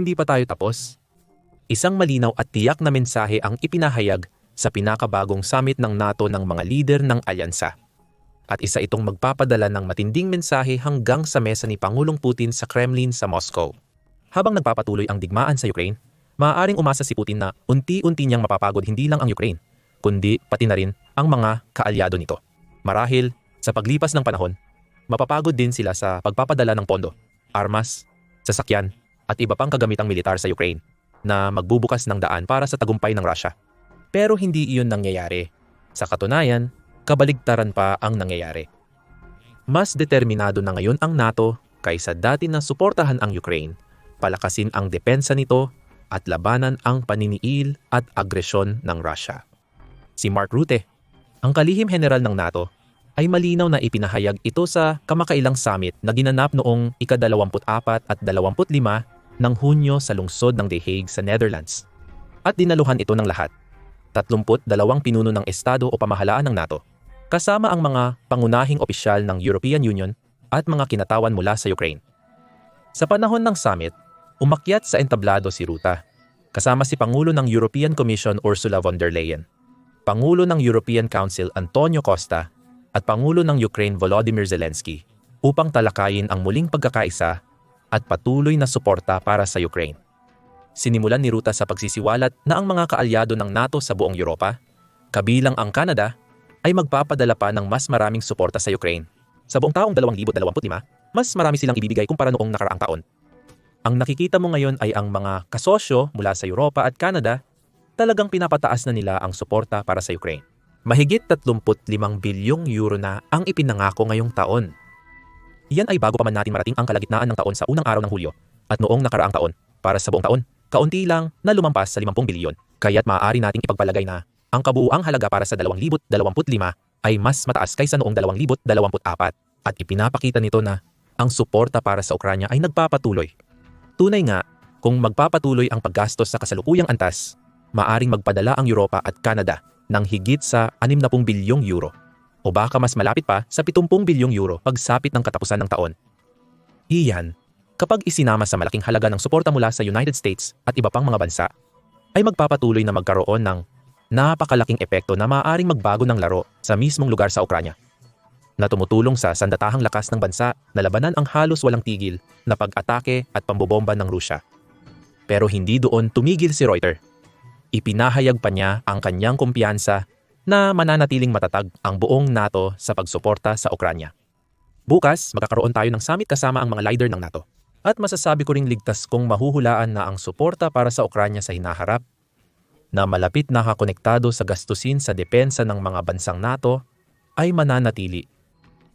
hindi pa tayo tapos. Isang malinaw at tiyak na mensahe ang ipinahayag sa pinakabagong summit ng NATO ng mga lider ng alyansa. At isa itong magpapadala ng matinding mensahe hanggang sa mesa ni Pangulong Putin sa Kremlin sa Moscow. Habang nagpapatuloy ang digmaan sa Ukraine, maaaring umasa si Putin na unti-unti niyang mapapagod hindi lang ang Ukraine, kundi pati na rin ang mga kaalyado nito. Marahil, sa paglipas ng panahon, mapapagod din sila sa pagpapadala ng pondo, armas, sasakyan, at iba pang kagamitang militar sa Ukraine na magbubukas ng daan para sa tagumpay ng Russia. Pero hindi iyon nangyayari. Sa katunayan, kabaligtaran pa ang nangyayari. Mas determinado na ngayon ang NATO kaysa dati na suportahan ang Ukraine, palakasin ang depensa nito at labanan ang paniniil at agresyon ng Russia. Si Mark Rutte, ang kalihim general ng NATO, ay malinaw na ipinahayag ito sa kamakailang summit na ginanap noong ika-24 at 25 ng Hunyo sa lungsod ng The Hague sa Netherlands. At dinaluhan ito ng lahat. 32 pinuno ng estado o pamahalaan ng NATO, kasama ang mga pangunahing opisyal ng European Union at mga kinatawan mula sa Ukraine. Sa panahon ng summit, umakyat sa entablado si Ruta, kasama si Pangulo ng European Commission Ursula von der Leyen, Pangulo ng European Council Antonio Costa at Pangulo ng Ukraine Volodymyr Zelensky upang talakayin ang muling pagkakaisa at patuloy na suporta para sa Ukraine. Sinimulan ni Ruta sa pagsisiwalat na ang mga kaalyado ng NATO sa buong Europa, kabilang ang Canada, ay magpapadala pa ng mas maraming suporta sa Ukraine. Sa buong taong 2025, mas marami silang ibibigay kumpara noong nakaraang taon. Ang nakikita mo ngayon ay ang mga kasosyo mula sa Europa at Canada talagang pinapataas na nila ang suporta para sa Ukraine. Mahigit 35 bilyong euro na ang ipinangako ngayong taon. Iyan ay bago pa man natin marating ang kalagitnaan ng taon sa unang araw ng Hulyo at noong nakaraang taon para sa buong taon kaunti lang na lumampas sa 50 bilyon. Kaya't maaari nating ipagpalagay na ang kabuuang halaga para sa 2025 ay mas mataas kaysa noong 2024 at ipinapakita nito na ang suporta para sa Ukranya ay nagpapatuloy. Tunay nga, kung magpapatuloy ang paggastos sa kasalukuyang antas, maaring magpadala ang Europa at Canada ng higit sa 60 bilyong euro o baka mas malapit pa sa 70 bilyong euro pagsapit ng katapusan ng taon. Iyan kapag isinama sa malaking halaga ng suporta mula sa United States at iba pang mga bansa, ay magpapatuloy na magkaroon ng napakalaking epekto na maaaring magbago ng laro sa mismong lugar sa Ukranya na tumutulong sa sandatahang lakas ng bansa na labanan ang halos walang tigil na pag-atake at pambobomba ng Rusya. Pero hindi doon tumigil si Reuter. Ipinahayag pa niya ang kanyang kumpiyansa na mananatiling matatag ang buong NATO sa pagsuporta sa Ukranya. Bukas, magkakaroon tayo ng summit kasama ang mga leader ng NATO. At masasabi ko ring ligtas kong mahuhulaan na ang suporta para sa Ukranya sa hinaharap na malapit nakakonektado sa gastusin sa depensa ng mga bansang NATO ay mananatili.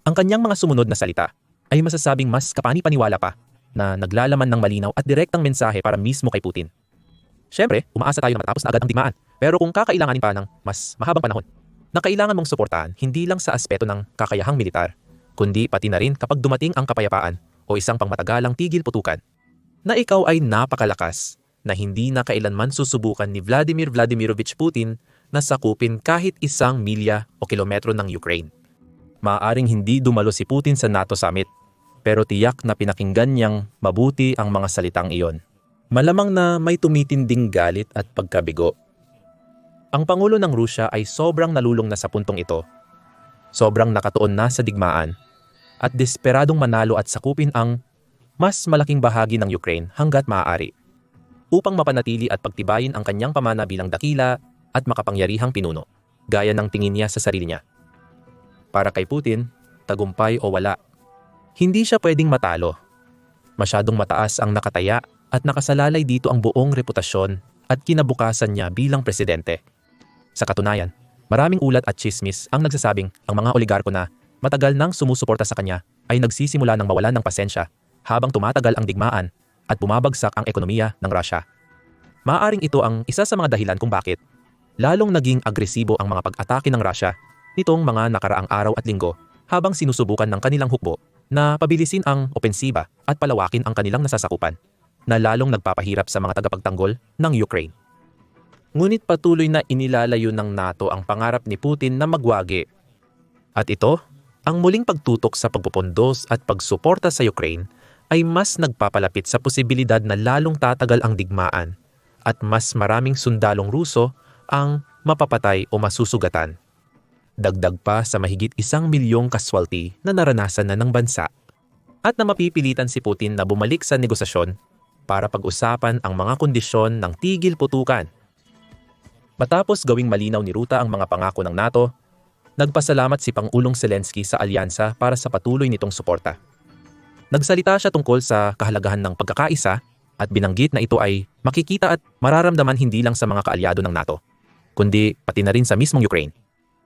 Ang kanyang mga sumunod na salita ay masasabing mas kapani-paniwala pa na naglalaman ng malinaw at direktang mensahe para mismo kay Putin. Siyempre, umaasa tayo na matapos na agad ang digmaan. Pero kung kakailanganin pa ng mas mahabang panahon, na kailangan mong suportahan hindi lang sa aspeto ng kakayahang militar, kundi pati na rin kapag dumating ang kapayapaan o isang pangmatagalang tigil putukan, na ikaw ay napakalakas na hindi na kailanman susubukan ni Vladimir Vladimirovich Putin na sakupin kahit isang milya o kilometro ng Ukraine. Maaaring hindi dumalo si Putin sa NATO summit, pero tiyak na pinakinggan niyang mabuti ang mga salitang iyon. Malamang na may tumitinding galit at pagkabigo. Ang Pangulo ng Rusya ay sobrang nalulong na sa puntong ito. Sobrang nakatuon na sa digmaan at desperadong manalo at sakupin ang mas malaking bahagi ng Ukraine hanggat maaari upang mapanatili at pagtibayin ang kanyang pamana bilang dakila at makapangyarihang pinuno, gaya ng tingin niya sa sarili niya. Para kay Putin, tagumpay o wala, hindi siya pwedeng matalo. Masyadong mataas ang nakataya at nakasalalay dito ang buong reputasyon at kinabukasan niya bilang presidente. Sa katunayan, maraming ulat at chismis ang nagsasabing ang mga oligarko na matagal nang sumusuporta sa kanya ay nagsisimula ng mawalan ng pasensya habang tumatagal ang digmaan at bumabagsak ang ekonomiya ng Russia. Maaring ito ang isa sa mga dahilan kung bakit lalong naging agresibo ang mga pag-atake ng Russia nitong mga nakaraang araw at linggo habang sinusubukan ng kanilang hukbo na pabilisin ang opensiba at palawakin ang kanilang nasasakupan na lalong nagpapahirap sa mga tagapagtanggol ng Ukraine. Ngunit patuloy na inilalayo ng NATO ang pangarap ni Putin na magwagi. At ito ang muling pagtutok sa pagpupundos at pagsuporta sa Ukraine ay mas nagpapalapit sa posibilidad na lalong tatagal ang digmaan at mas maraming sundalong Ruso ang mapapatay o masusugatan. Dagdag pa sa mahigit isang milyong kaswalti na naranasan na ng bansa at na mapipilitan si Putin na bumalik sa negosasyon para pag-usapan ang mga kondisyon ng tigil putukan. Matapos gawing malinaw ni Ruta ang mga pangako ng NATO, nagpasalamat si Pangulong Zelensky sa alyansa para sa patuloy nitong suporta. Nagsalita siya tungkol sa kahalagahan ng pagkakaisa at binanggit na ito ay makikita at mararamdaman hindi lang sa mga kaalyado ng NATO, kundi pati na rin sa mismong Ukraine.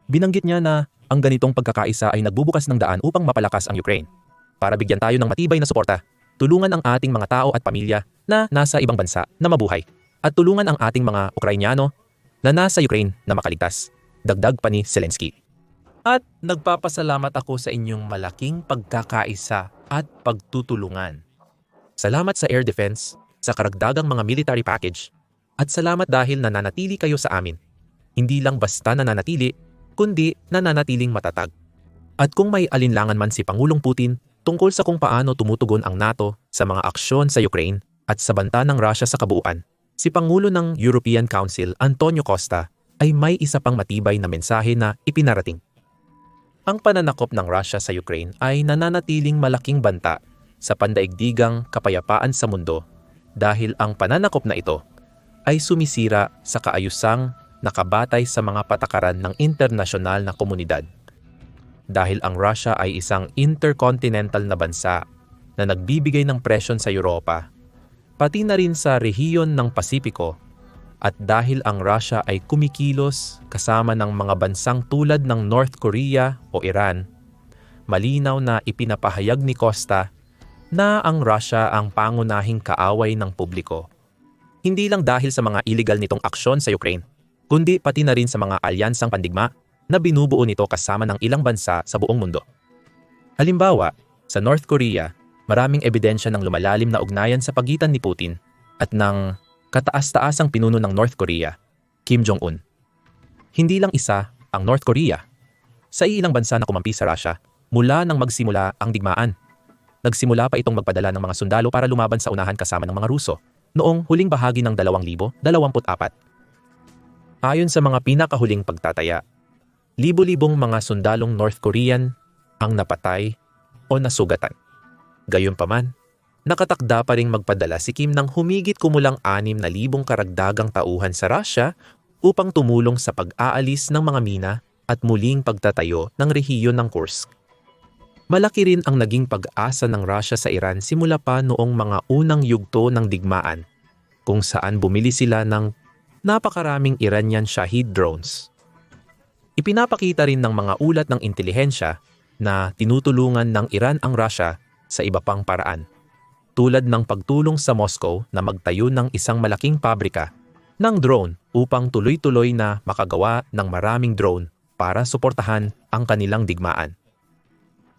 Binanggit niya na ang ganitong pagkakaisa ay nagbubukas ng daan upang mapalakas ang Ukraine. Para bigyan tayo ng matibay na suporta, tulungan ang ating mga tao at pamilya na nasa ibang bansa na mabuhay at tulungan ang ating mga Ukrainyano na nasa Ukraine na makaligtas. Dagdag pa ni Zelensky. At nagpapasalamat ako sa inyong malaking pagkakaisa at pagtutulungan. Salamat sa air defense, sa karagdagang mga military package, at salamat dahil nananatili kayo sa amin. Hindi lang basta nananatili, kundi nananatiling matatag. At kung may alinlangan man si Pangulong Putin tungkol sa kung paano tumutugon ang NATO sa mga aksyon sa Ukraine at sa banta ng Russia sa kabuuan, si Pangulo ng European Council Antonio Costa ay may isa pang matibay na mensahe na ipinarating. Ang pananakop ng Russia sa Ukraine ay nananatiling malaking banta sa pandaigdigang kapayapaan sa mundo dahil ang pananakop na ito ay sumisira sa kaayusang nakabatay sa mga patakaran ng internasyonal na komunidad. Dahil ang Russia ay isang intercontinental na bansa na nagbibigay ng presyon sa Europa, pati na rin sa rehiyon ng Pasipiko, at dahil ang Russia ay kumikilos kasama ng mga bansang tulad ng North Korea o Iran, malinaw na ipinapahayag ni Costa na ang Russia ang pangunahing kaaway ng publiko. Hindi lang dahil sa mga illegal nitong aksyon sa Ukraine, kundi pati na rin sa mga alyansang pandigma na binubuo nito kasama ng ilang bansa sa buong mundo. Halimbawa, sa North Korea, maraming ebidensya ng lumalalim na ugnayan sa pagitan ni Putin at ng kataas-taasang pinuno ng North Korea, Kim Jong-un. Hindi lang isa ang North Korea. Sa ilang bansa na kumampi sa Russia, mula nang magsimula ang digmaan. Nagsimula pa itong magpadala ng mga sundalo para lumaban sa unahan kasama ng mga Ruso noong huling bahagi ng 2024. Ayon sa mga pinakahuling pagtataya, libo-libong mga sundalong North Korean ang napatay o nasugatan. Gayunpaman, nakatakda pa ring magpadala si Kim ng humigit kumulang 6,000 karagdagang tauhan sa Russia upang tumulong sa pag-aalis ng mga mina at muling pagtatayo ng rehiyon ng Kursk. Malaki rin ang naging pag-asa ng Russia sa Iran simula pa noong mga unang yugto ng digmaan, kung saan bumili sila ng napakaraming Iranian Shahid drones. Ipinapakita rin ng mga ulat ng intelihensya na tinutulungan ng Iran ang Russia sa iba pang paraan, tulad ng pagtulong sa Moscow na magtayo ng isang malaking pabrika ng drone upang tuloy-tuloy na makagawa ng maraming drone para suportahan ang kanilang digmaan.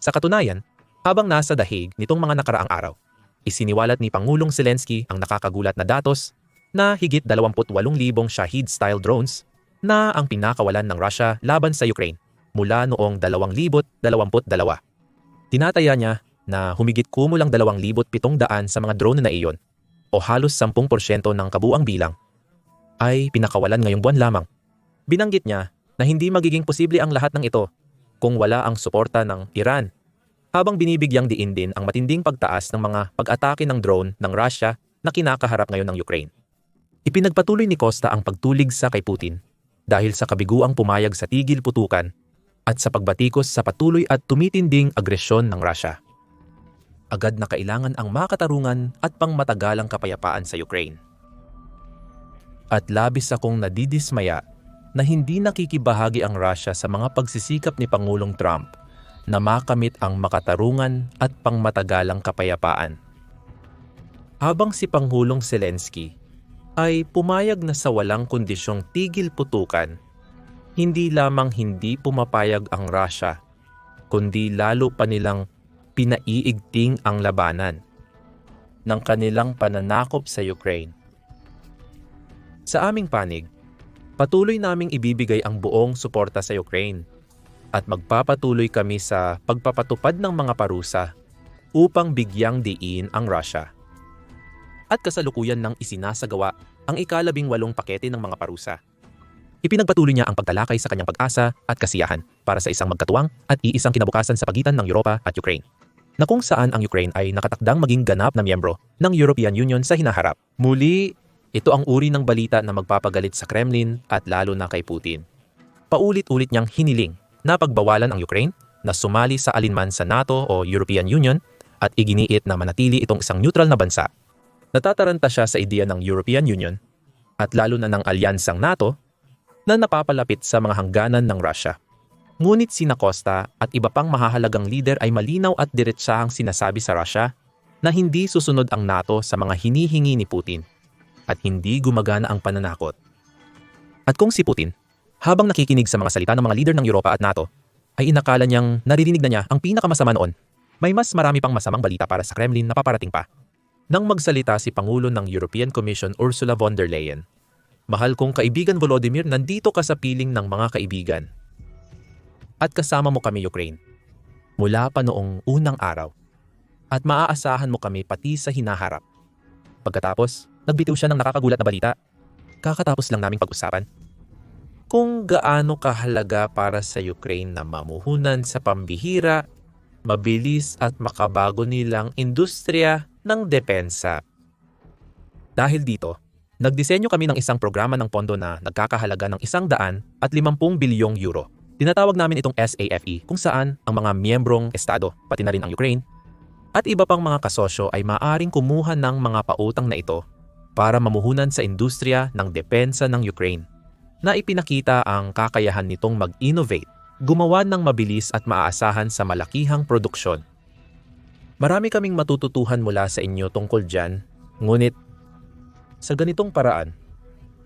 Sa katunayan, habang nasa dahig nitong mga nakaraang araw, isiniwalat ni Pangulong Zelensky ang nakakagulat na datos na higit 28,000 Shahid-style drones na ang pinakawalan ng Russia laban sa Ukraine mula noong 2022. Tinataya niya na humigit kumulang 2,700 sa mga drone na iyon o halos 10% ng kabuang bilang ay pinakawalan ngayong buwan lamang. Binanggit niya na hindi magiging posible ang lahat ng ito kung wala ang suporta ng Iran. Habang binibigyang diin din ang matinding pagtaas ng mga pag-atake ng drone ng Russia na kinakaharap ngayon ng Ukraine. Ipinagpatuloy ni Costa ang pagtulig sa kay Putin dahil sa kabiguang pumayag sa tigil putukan at sa pagbatikos sa patuloy at tumitinding agresyon ng Russia. Agad na kailangan ang makatarungan at pangmatagalang kapayapaan sa Ukraine. At labis akong nadidismaya na hindi nakikibahagi ang Russia sa mga pagsisikap ni Pangulong Trump na makamit ang makatarungan at pangmatagalang kapayapaan. Habang si Pangulong Zelensky ay pumayag na sa walang kondisyong tigil putukan, hindi lamang hindi pumapayag ang Russia, kundi lalo pa nilang pinaiigting ang labanan ng kanilang pananakop sa Ukraine. Sa aming panig, Patuloy naming ibibigay ang buong suporta sa Ukraine at magpapatuloy kami sa pagpapatupad ng mga parusa upang bigyang diin ang Russia. At kasalukuyan ng isinasagawa ang ikalabing walong pakete ng mga parusa. Ipinagpatuloy niya ang pagtalakay sa kanyang pag-asa at kasiyahan para sa isang magkatuwang at iisang kinabukasan sa pagitan ng Europa at Ukraine na kung saan ang Ukraine ay nakatakdang maging ganap na miyembro ng European Union sa hinaharap. Muli, ito ang uri ng balita na magpapagalit sa Kremlin at lalo na kay Putin. Paulit-ulit niyang hiniling na pagbawalan ang Ukraine na sumali sa alinman sa NATO o European Union at iginiit na manatili itong isang neutral na bansa. Natataranta siya sa ideya ng European Union at lalo na ng alyansang NATO na napapalapit sa mga hangganan ng Russia. Ngunit si Costa at iba pang mahahalagang leader ay malinaw at diretsahang sinasabi sa Russia na hindi susunod ang NATO sa mga hinihingi ni Putin at hindi gumagana ang pananakot. At kung si Putin, habang nakikinig sa mga salita ng mga leader ng Europa at NATO, ay inakala niyang naririnig na niya ang pinakamasama noon, may mas marami pang masamang balita para sa Kremlin na paparating pa. Nang magsalita si Pangulo ng European Commission Ursula von der Leyen, Mahal kong kaibigan Volodymyr, nandito ka sa piling ng mga kaibigan at kasama mo kami Ukraine. Mula pa noong unang araw. At maaasahan mo kami pati sa hinaharap. Pagkatapos, nagbitiw siya ng nakakagulat na balita. Kakatapos lang naming pag-usapan. Kung gaano kahalaga para sa Ukraine na mamuhunan sa pambihira, mabilis at makabago nilang industriya ng depensa. Dahil dito, nagdisenyo kami ng isang programa ng pondo na nagkakahalaga ng isang daan at 50 bilyong euro Tinatawag namin itong SAFE kung saan ang mga miyembrong estado, pati na rin ang Ukraine, at iba pang mga kasosyo ay maaring kumuha ng mga pautang na ito para mamuhunan sa industriya ng depensa ng Ukraine na ipinakita ang kakayahan nitong mag-innovate, gumawa ng mabilis at maaasahan sa malakihang produksyon. Marami kaming matututuhan mula sa inyo tungkol dyan, ngunit sa ganitong paraan,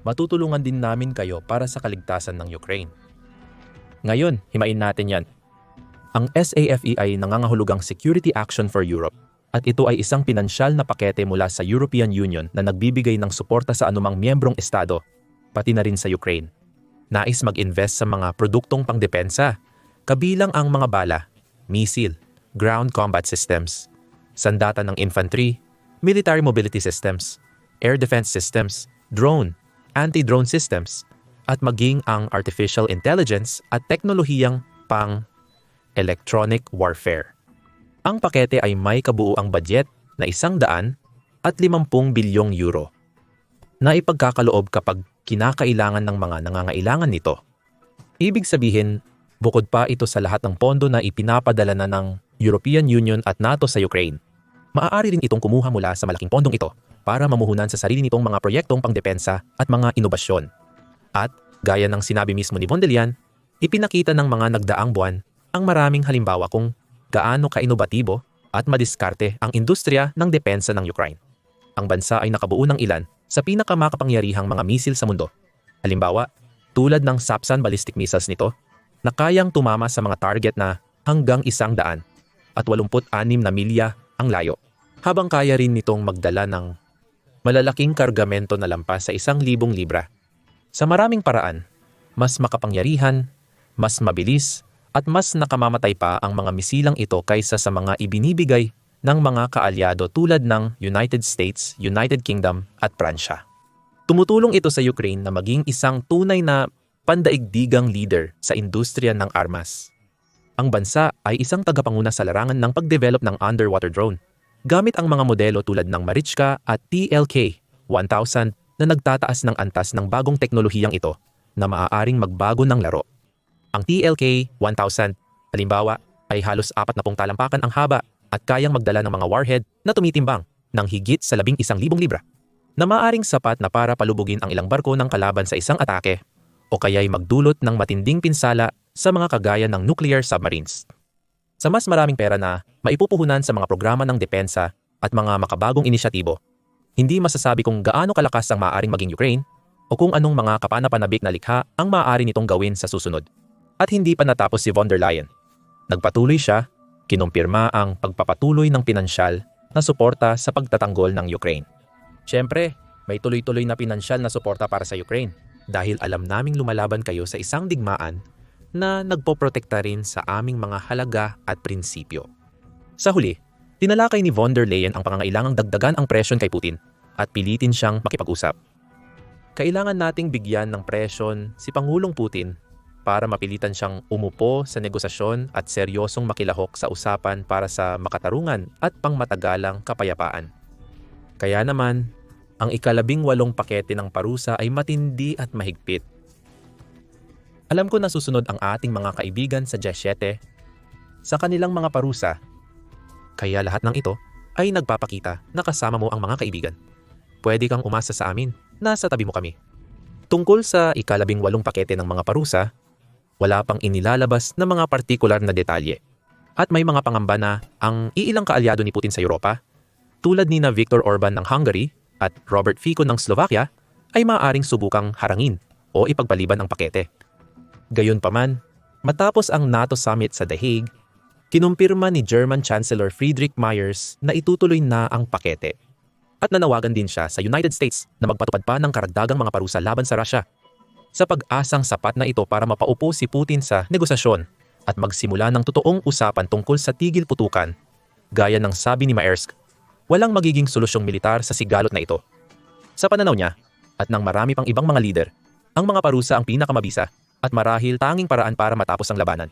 matutulungan din namin kayo para sa kaligtasan ng Ukraine. Ngayon, himain natin yan. Ang SAFE ay nangangahulugang Security Action for Europe at ito ay isang pinansyal na pakete mula sa European Union na nagbibigay ng suporta sa anumang miyembrong estado, pati na rin sa Ukraine. Nais mag-invest sa mga produktong pangdepensa, kabilang ang mga bala, missile, ground combat systems, sandata ng infantry, military mobility systems, air defense systems, drone, anti-drone systems, at maging ang artificial intelligence at teknolohiyang pang electronic warfare. Ang pakete ay may kabuuang budget na isang daan at 50 bilyong euro na ipagkakaloob kapag kinakailangan ng mga nangangailangan nito. Ibig sabihin, bukod pa ito sa lahat ng pondo na ipinapadala na ng European Union at NATO sa Ukraine, maaari rin itong kumuha mula sa malaking pondong ito para mamuhunan sa sarili nitong mga proyektong pangdepensa at mga inobasyon at, gaya ng sinabi mismo ni Bondelian, ipinakita ng mga nagdaang buwan ang maraming halimbawa kung gaano kainobatibo at madiskarte ang industriya ng depensa ng Ukraine. Ang bansa ay nakabuo ng ilan sa pinakamakapangyarihang mga misil sa mundo. Halimbawa, tulad ng Sapsan ballistic missiles nito na kayang tumama sa mga target na hanggang isang daan at 86 na milya ang layo. Habang kaya rin nitong magdala ng malalaking kargamento na lampas sa isang libong libra sa maraming paraan, mas makapangyarihan, mas mabilis, at mas nakamamatay pa ang mga misilang ito kaysa sa mga ibinibigay ng mga kaalyado tulad ng United States, United Kingdom at Pransya. Tumutulong ito sa Ukraine na maging isang tunay na pandaigdigang leader sa industriya ng armas. Ang bansa ay isang tagapanguna sa larangan ng pagdevelop ng underwater drone gamit ang mga modelo tulad ng Marichka at TLK 1000 na nagtataas ng antas ng bagong teknolohiyang ito na maaaring magbago ng laro. Ang TLK 1000, halimbawa, ay halos apat na pong talampakan ang haba at kayang magdala ng mga warhead na tumitimbang ng higit sa labing isang libong libra na maaaring sapat na para palubugin ang ilang barko ng kalaban sa isang atake o kaya'y magdulot ng matinding pinsala sa mga kagaya ng nuclear submarines. Sa mas maraming pera na maipupuhunan sa mga programa ng depensa at mga makabagong inisyatibo hindi masasabi kung gaano kalakas ang maaaring maging Ukraine o kung anong mga kapanapanabik na likha ang maaari nitong gawin sa susunod. At hindi pa natapos si von der Leyen. Nagpatuloy siya, kinumpirma ang pagpapatuloy ng pinansyal na suporta sa pagtatanggol ng Ukraine. Siyempre, may tuloy-tuloy na pinansyal na suporta para sa Ukraine dahil alam naming lumalaban kayo sa isang digmaan na nagpoprotekta rin sa aming mga halaga at prinsipyo. Sa huli, Tinalakay ni von der Leyen ang pangangailangang dagdagan ang presyon kay Putin at pilitin siyang makipag-usap. Kailangan nating bigyan ng presyon si Pangulong Putin para mapilitan siyang umupo sa negosasyon at seryosong makilahok sa usapan para sa makatarungan at pangmatagalang kapayapaan. Kaya naman, ang ikalabing walong pakete ng parusa ay matindi at mahigpit. Alam ko na susunod ang ating mga kaibigan sa G7 sa kanilang mga parusa. Kaya lahat ng ito ay nagpapakita na kasama mo ang mga kaibigan. Pwede kang umasa sa amin, nasa tabi mo kami. Tungkol sa ikalabing walong pakete ng mga parusa, wala pang inilalabas na mga partikular na detalye. At may mga pangamba na ang iilang kaalyado ni Putin sa Europa, tulad ni na Viktor Orban ng Hungary at Robert Fico ng Slovakia, ay maaaring subukang harangin o ipagpaliban ang pakete. Gayunpaman, matapos ang NATO summit sa The Hague, kinumpirma ni German Chancellor Friedrich Myers na itutuloy na ang pakete. At nanawagan din siya sa United States na magpatupad pa ng karagdagang mga parusa laban sa Russia sa pag-asang sapat na ito para mapaupo si Putin sa negosasyon at magsimula ng totoong usapan tungkol sa tigil putukan. Gaya ng sabi ni Maersk, walang magiging solusyong militar sa sigalot na ito. Sa pananaw niya, at ng marami pang ibang mga leader, ang mga parusa ang pinakamabisa at marahil tanging paraan para matapos ang labanan.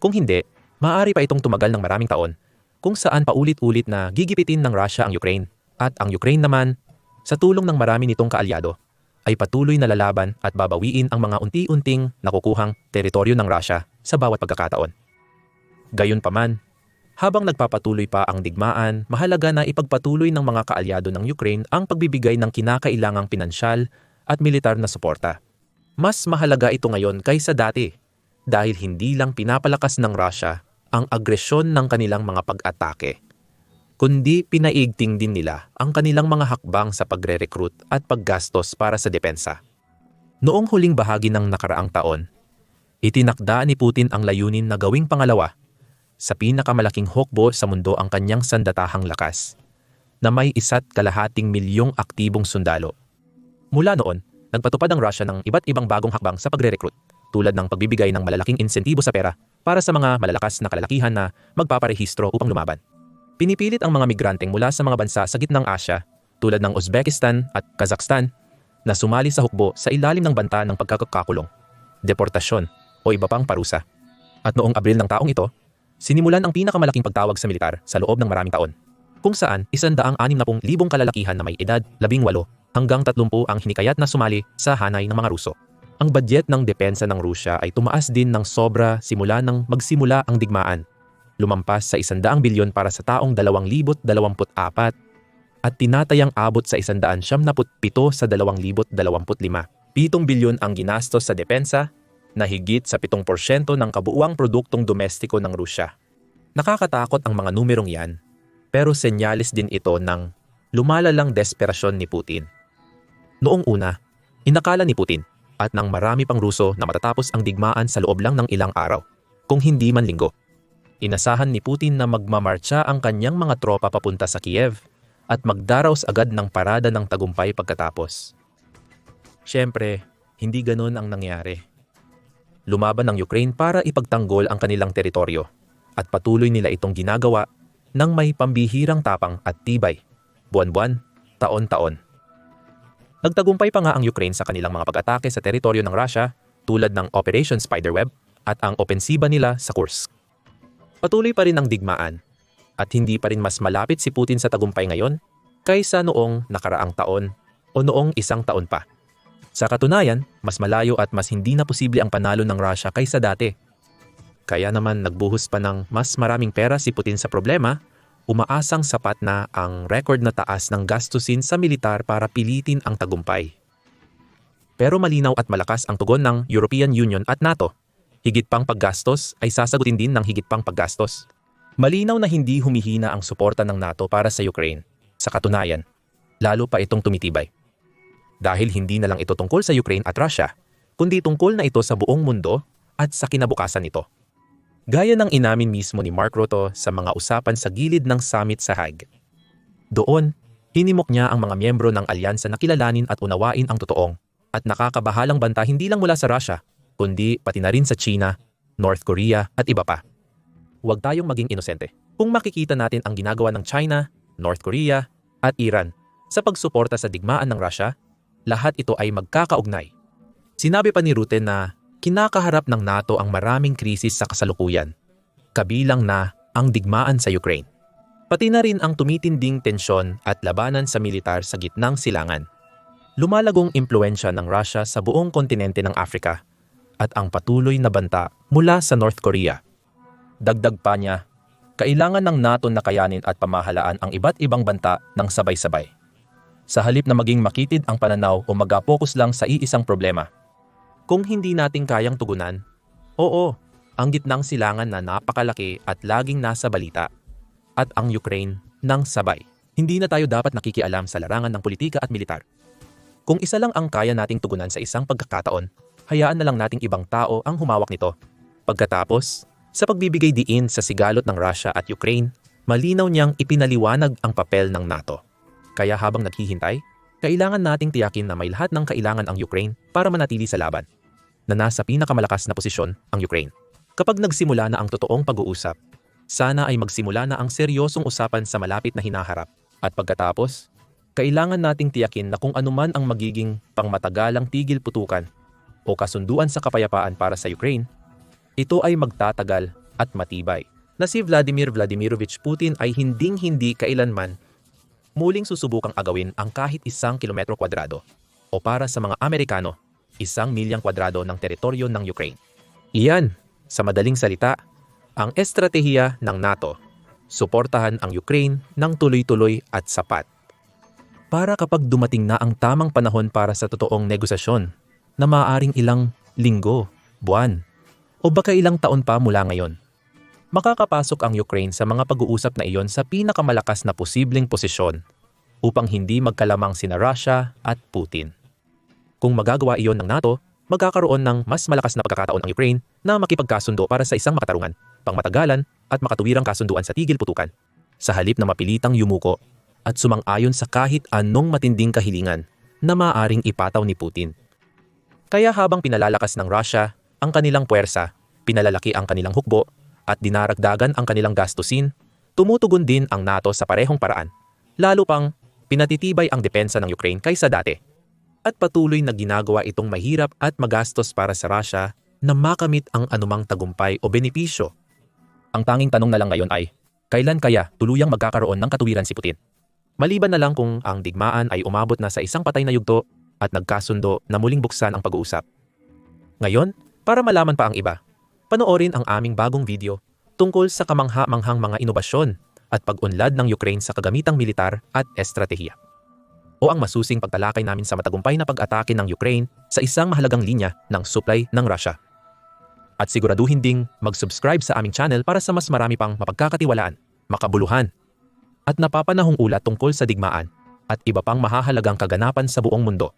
Kung hindi, maaari pa itong tumagal ng maraming taon kung saan paulit-ulit na gigipitin ng Russia ang Ukraine at ang Ukraine naman, sa tulong ng marami nitong kaalyado, ay patuloy na lalaban at babawiin ang mga unti-unting nakukuhang teritoryo ng Russia sa bawat pagkakataon. Gayunpaman, habang nagpapatuloy pa ang digmaan, mahalaga na ipagpatuloy ng mga kaalyado ng Ukraine ang pagbibigay ng kinakailangang pinansyal at militar na suporta. Mas mahalaga ito ngayon kaysa dati dahil hindi lang pinapalakas ng Russia ang agresyon ng kanilang mga pag-atake kundi pinaigting din nila ang kanilang mga hakbang sa pagre-recruit at paggastos para sa depensa. Noong huling bahagi ng nakaraang taon, itinakda ni Putin ang layunin na gawing pangalawa sa pinakamalaking hukbo sa mundo ang kanyang sandatahang lakas, na may isa't kalahating milyong aktibong sundalo. Mula noon, nagpatupad ang Russia ng iba't ibang bagong hakbang sa pagre-recruit, tulad ng pagbibigay ng malalaking insentibo sa pera para sa mga malalakas na kalalakihan na magpaparehistro upang lumaban. Pinipilit ang mga migranteng mula sa mga bansa sa gitnang Asya tulad ng Uzbekistan at Kazakhstan na sumali sa hukbo sa ilalim ng banta ng pagkakakulong, deportasyon o iba pang parusa. At noong Abril ng taong ito, sinimulan ang pinakamalaking pagtawag sa militar sa loob ng maraming taon, kung saan 160,000 kalalakihan na may edad 18 hanggang 30 ang hinikayat na sumali sa hanay ng mga Ruso. Ang budget ng depensa ng Rusya ay tumaas din ng sobra simula nang magsimula ang digmaan lumampas sa 100 bilyon para sa taong 2024 at tinatayang abot sa 177 sa 2025. 7 bilyon ang ginastos sa depensa na higit sa 7% ng kabuuang produktong domestiko ng Rusya. Nakakatakot ang mga numerong yan, pero senyalis din ito ng lumalalang desperasyon ni Putin. Noong una, inakala ni Putin at ng marami pang Ruso na matatapos ang digmaan sa loob lang ng ilang araw, kung hindi man linggo. Inasahan ni Putin na magmamarcha ang kanyang mga tropa papunta sa Kiev at magdaraos agad ng parada ng tagumpay pagkatapos. Siyempre, hindi ganon ang nangyari. Lumaban ng Ukraine para ipagtanggol ang kanilang teritoryo at patuloy nila itong ginagawa ng may pambihirang tapang at tibay, buwan-buwan, taon-taon. Nagtagumpay pa nga ang Ukraine sa kanilang mga pag-atake sa teritoryo ng Russia tulad ng Operation Spiderweb at ang opensiba nila sa Kursk. Patuloy pa rin ang digmaan at hindi pa rin mas malapit si Putin sa tagumpay ngayon kaysa noong nakaraang taon o noong isang taon pa. Sa katunayan, mas malayo at mas hindi na posible ang panalo ng Russia kaysa dati. Kaya naman nagbuhos pa ng mas maraming pera si Putin sa problema, umaasang sapat na ang record na taas ng gastusin sa militar para pilitin ang tagumpay. Pero malinaw at malakas ang tugon ng European Union at NATO higit pang paggastos ay sasagutin din ng higit pang paggastos. Malinaw na hindi humihina ang suporta ng NATO para sa Ukraine. Sa katunayan, lalo pa itong tumitibay. Dahil hindi na lang ito tungkol sa Ukraine at Russia, kundi tungkol na ito sa buong mundo at sa kinabukasan nito. Gaya ng inamin mismo ni Mark Ruto sa mga usapan sa gilid ng summit sa Hague. Doon, hinimok niya ang mga miyembro ng alyansa na kilalanin at unawain ang totoong at nakakabahalang banta hindi lang mula sa Russia kundi pati na rin sa China, North Korea at iba pa. huwag tayong maging inosente. Kung makikita natin ang ginagawa ng China, North Korea, at Iran sa pagsuporta sa digmaan ng Russia, lahat ito ay magkakaugnay. Sinabi pa ni Rutte na kinakaharap ng NATO ang maraming krisis sa kasalukuyan, kabilang na ang digmaan sa Ukraine. Pati na rin ang tumitinding tensyon at labanan sa militar sa gitnang silangan. Lumalagong impluensya ng Russia sa buong kontinente ng Africa at ang patuloy na banta mula sa North Korea. Dagdag pa niya, kailangan ng NATO na kayanin at pamahalaan ang iba't ibang banta ng sabay-sabay. Sa halip na maging makitid ang pananaw o mag-focus lang sa iisang problema. Kung hindi natin kayang tugunan, oo, ang gitnang silangan na napakalaki at laging nasa balita, at ang Ukraine ng sabay. Hindi na tayo dapat nakikialam sa larangan ng politika at militar. Kung isa lang ang kaya nating tugunan sa isang pagkakataon, hayaan na lang nating ibang tao ang humawak nito. Pagkatapos, sa pagbibigay diin sa sigalot ng Russia at Ukraine, malinaw niyang ipinaliwanag ang papel ng NATO. Kaya habang naghihintay, kailangan nating tiyakin na may lahat ng kailangan ang Ukraine para manatili sa laban, na nasa pinakamalakas na posisyon ang Ukraine. Kapag nagsimula na ang totoong pag-uusap, sana ay magsimula na ang seryosong usapan sa malapit na hinaharap. At pagkatapos, kailangan nating tiyakin na kung anuman ang magiging pangmatagalang tigil putukan o kasunduan sa kapayapaan para sa Ukraine, ito ay magtatagal at matibay. Na si Vladimir Vladimirovich Putin ay hinding-hindi kailanman muling susubukang agawin ang kahit isang kilometro kwadrado o para sa mga Amerikano, isang milyang kwadrado ng teritoryo ng Ukraine. Iyan, sa madaling salita, ang estratehiya ng NATO. Suportahan ang Ukraine ng tuloy-tuloy at sapat. Para kapag dumating na ang tamang panahon para sa totoong negosasyon na maaaring ilang linggo, buwan, o baka ilang taon pa mula ngayon. Makakapasok ang Ukraine sa mga pag-uusap na iyon sa pinakamalakas na posibleng posisyon upang hindi magkalamang sina Russia at Putin. Kung magagawa iyon ng NATO, magkakaroon ng mas malakas na pagkakataon ang Ukraine na makipagkasundo para sa isang makatarungan, pangmatagalan at makatuwirang kasunduan sa tigil putukan, sa halip na mapilitang yumuko at sumang-ayon sa kahit anong matinding kahilingan na maaring ipataw ni Putin. Kaya habang pinalalakas ng Russia ang kanilang puwersa, pinalalaki ang kanilang hukbo, at dinaragdagan ang kanilang gastusin, tumutugon din ang NATO sa parehong paraan. Lalo pang, pinatitibay ang depensa ng Ukraine kaysa dati. At patuloy na ginagawa itong mahirap at magastos para sa Russia na makamit ang anumang tagumpay o benepisyo. Ang tanging tanong na lang ngayon ay, kailan kaya tuluyang magkakaroon ng katuwiran si Putin? Maliban na lang kung ang digmaan ay umabot na sa isang patay na yugto at nagkasundo na muling buksan ang pag-uusap. Ngayon, para malaman pa ang iba, panoorin ang aming bagong video tungkol sa kamangha-manghang mga inobasyon at pag-unlad ng Ukraine sa kagamitang militar at estratehiya. O ang masusing pagtalakay namin sa matagumpay na pag-atake ng Ukraine sa isang mahalagang linya ng supply ng Russia. At siguraduhin ding mag-subscribe sa aming channel para sa mas marami pang mapagkakatiwalaan, makabuluhan, at napapanahong ulat tungkol sa digmaan at iba pang mahahalagang kaganapan sa buong mundo.